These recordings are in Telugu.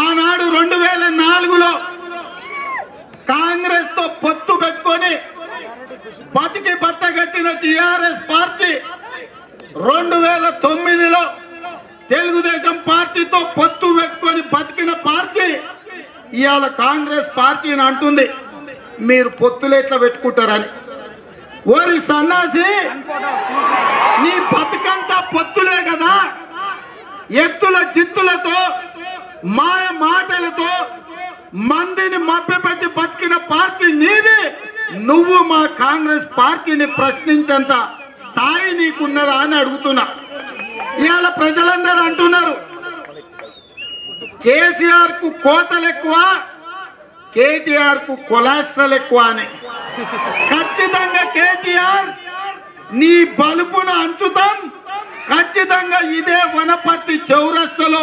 ఆనాడు రెండు వేల నాలుగులో కాంగ్రెస్తో పొత్తు పెట్టుకొని బతికి బట్టగట్టిన టిఆర్ఎస్ పార్టీ రెండు వేల తొమ్మిదిలో తెలుగుదేశం పార్టీతో పొత్తు పెట్టుకొని బతికిన పార్టీ ఇవాళ కాంగ్రెస్ పార్టీని అంటుంది. మీరు పొత్తులు ఎట్లా పెట్టుకుంటారని. ఓరి సన్నాసి నీ బతుకంతా పొత్తులే కదా. ఎత్తుల చిత్తులతో మాయ మాటలతో మందిని మభ్యపెట్టి బతికిన పార్టీ నీది. నువ్వు మా కాంగ్రెస్ పార్టీని ప్రశ్నించేంత స్థాయి నీకున్నదా అని అడుగుతున్నా. ఇవాళ ప్రజలందరూ అంటున్నారు కేసీఆర్కు కోతలు ఎక్కువ కేటీఆర్కు కొలాస్ట్రల్ ఎక్కువ అని ఖచ్చితంగా కేటీఆర్ నీ బలుపును అంచుతాం. ఖచ్చితంగా ఇదే వనపర్తి చౌరస్తలో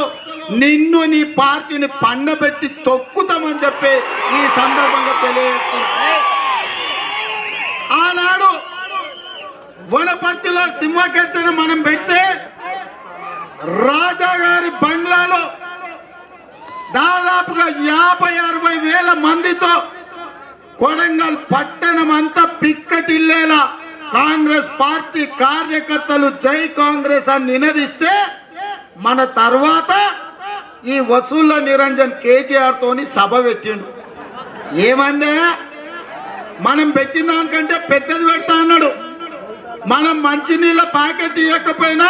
నిన్ను నీ పార్టీని పండబెట్టి తొక్కుతామని చెప్పి ఈ సందర్భంగా తెలియజేస్తున్నా ఆనాడు వనపర్తిలో సింహకర్తన మనం పెడితే రాజా గారి బంగ్లాలో దాదాపుగా యాభై అరవై వేల మందితో కొడంగల్ పట్టణం అంతా పిక్కటిల్లేలా కాంగ్రెస్ పార్టీ కార్యకర్తలు జై కాంగ్రెస్ అని నినదిస్తే మన తర్వాత ఈ వసూళ్ళ నిరంజన్ కేటీఆర్ తోని సభ పెట్టిండు. ఏమందే? మనం పెట్టిన దానికంటే పెద్దది పెడతా అన్నాడు. మనం మంచినీళ్ళ ప్యాకెట్ ఇవ్వకపోయినా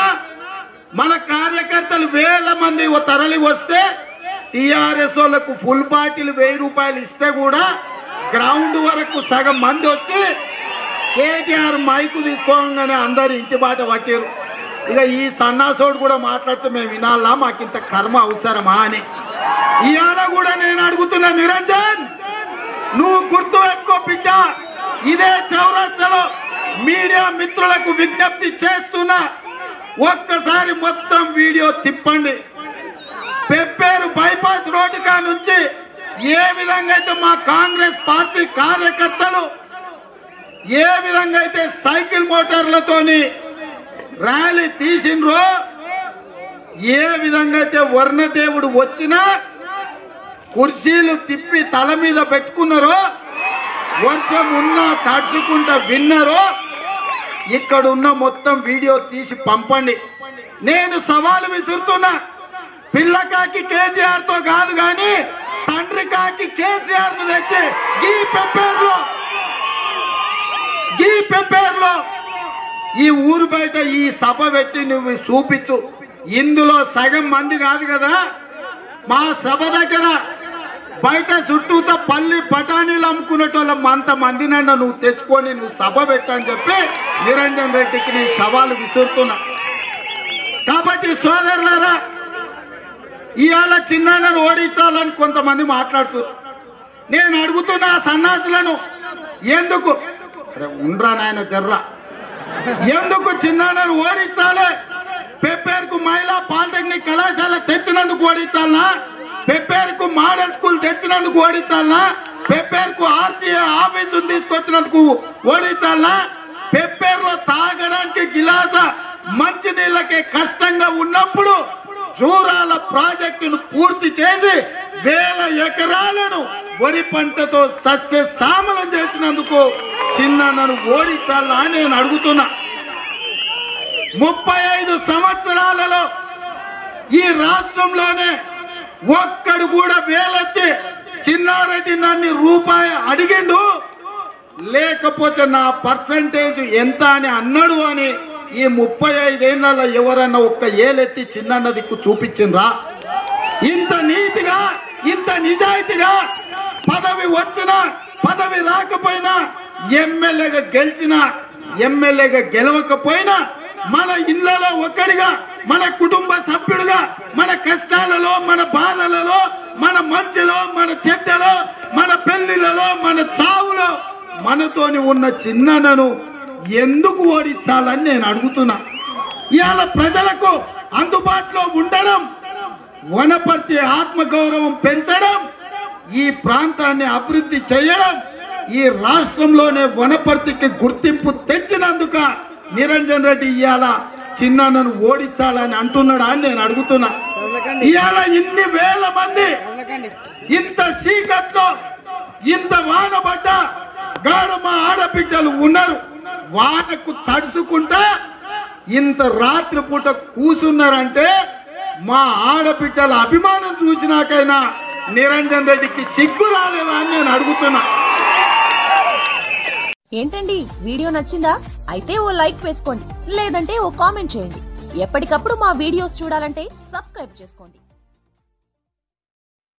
మన కార్యకర్తలు వేల మంది తరలి వస్తే టిఆర్ఎస్ వాళ్ళకు ఫుల్ బాటిల్ వెయ్యి రూపాయలు ఇస్తే కూడా గ్రౌండ్ వరకు సగం మంది వచ్చి కేటీఆర్ మైకు తీసుకోగానే అందరు ఇంటి బాట పట్టారు ఇక ఈ సన్నాసోడు కూడా మాట్లాడితే మేము వినాలా మాకింత కర్మ అవసరమా అని. ఇవాళ కూడా నేను అడుగుతున్నా నిరంజన్! నువ్వు గుర్తు పెట్టుకో బిడ్డ. ఇదే చౌరస్తలో మీడియా మిత్రులకు విజ్ఞప్తి చేస్తున్నా. ఒక్కసారి మొత్తం వీడియో తిప్పండి. పెప్పేరు బైపాస్ రోడ్డు కా నుంచి ఏ విధంగా అయితే మా కాంగ్రెస్ పార్టీ కార్యకర్తలు ఏ విధంగా అయితే సైకిల్ మోటార్లతోని ర్యాలీ తీసిండ్రో ఏ విధంగా అయితే వర్ణదేవుడు వచ్చినా కుర్చీలు తిప్పి తల మీద పెట్టుకున్నారో వర్షం ఉన్నా తడుచుకుంటా విన్నారో ఇక్కడ ఉన్న మొత్తం వీడియో తీసి పంపండి. నేను సవాలు విసురుతున్నా. పిల్లకాకి కేసీఆర్తో కాదు గాని తండ్రి కాకి కేసీఆర్ను తెచ్చి గీ పెప్పేర్లో గీ పెప్పేర్లో ఈ ఊరు బయట ఈ సభ పెట్టి నువ్వు చూపించు. ఇందులో సగం మంది కాదు కదా? మా సభ దగ్గర బయట చుట్టూతో పల్లి బఠానీలు అమ్ముకునేటోళ్ళం అంత మందినన్నా నువ్వు తెచ్చుకొని నువ్వు సభ పెట్టని చెప్పి నిరంజన్ రెడ్డికి నేను సవాలు విసురుతున్నా. కాబట్టి సోదరులారా ఇవాళ చిన్నాన్నను ఓడించాలని కొంతమంది మాట్లాడుతున్నారు నేను అడుగుతున్నా ఆ సన్నాసులను ఎందుకు? ఉండ్రా నాయన జర్రా. ఎందుకు చిన్నాన్నను ఓడించాలి? పెప్పేరుకు మహిళా పాలిటెక్నిక్ కళాశాల తెచ్చినందుకు ఓడించాలనా? పెప్పేరుకు మోడల్ స్కూల్ తెచ్చినందుకు ఓడించాలనా? పెప్పేరుకు ఆర్టీఏ ఆఫీసు తీసుకొచ్చినందుకు ఓడించాలనా? పెప్పేరులో తాగడానికి గిలాస మంచి నీళ్ళకే కష్టంగా ఉన్నప్పుడు జూరాల ప్రాజెక్టును పూర్తి చేసి వేల ఎకరాలను వరి పంటతో సస్య సామలం చేసినందుకు చిన్న నన్ను ఓడించాలా అని నేను అడుగుతున్నా. ముప్పై ఐదు సంవత్సరాలలో ఈ రాష్ట్రంలోనే ఒక్కడు కూడా వేలెత్తి చిన్నారెడ్డి నన్ను రూపాయి అడిగిండు లేకపోతే నా పర్సంటేజ్ ఎంత అని అన్నాడు అని ఈ ముప్పై ఐదేళ్ళలో ఎవరన్నా ఒక్క ఏలెత్తి చిన్న దిక్కు చూపించిండ్రా? ఇంత నీతిగా ఇంత నిజాయితీగా పదవి వచ్చినా పదవి రాకపోయినా ఎమ్మెల్యేగా గెలిచినా ఎమ్మెల్యేగా గెలవకపోయినా మన ఇళ్ళలో ఒక్కడిగా మన కుటుంబ సభ్యుడుగా మన కష్టాలలో మన బాధలలో మన మంచిలో మన చెడ్డలో మన పెళ్ళిలలో మన చావులో మనతోని ఉన్న చిన్ననను ఎందుకు ఓడించాలని నేను అడుగుతున్నా. ఇవాళ ప్రజలకు అందుబాటులో ఉండడం వనపర్తి ఆత్మగౌరవం పెంచడం ఈ ప్రాంతాన్ని అభివృద్ధి చేయడం ఈ రాష్ట్రంలోనే వనపర్తికి గుర్తింపు తెచ్చినందుక నిరంజన్ రెడ్డి ఇవాళ చిన్నను ఓడించాలని అంటున్నాడా అని నేను అడుగుతున్నా. ఇవాళ ఇన్ని వేల మంది ఇంత సీకట్లో ఇంత వాన పడ్డా గాడ మా ఆడబిడ్డలు ఉన్నారు. వానకు తడుచుకుంటా ఇంత రాత్రి పూట కూసున్నారంటే మా ఆడబిడ్డల అభిమానం చూసినాకైనా నిరంజన్ రెడ్డికి సిగ్గు రాలేదా అని నేను అడుగుతున్నా. ఏంటండి? వీడియో నచ్చిందా? అయితే ఓ లైక్ వేసుకోండి. లేదంటే ఓ కామెంట్ చేయండి. ఎప్పటికప్పుడు మా వీడియోస్ చూడాలంటే సబ్స్క్రైబ్ చేసుకోండి.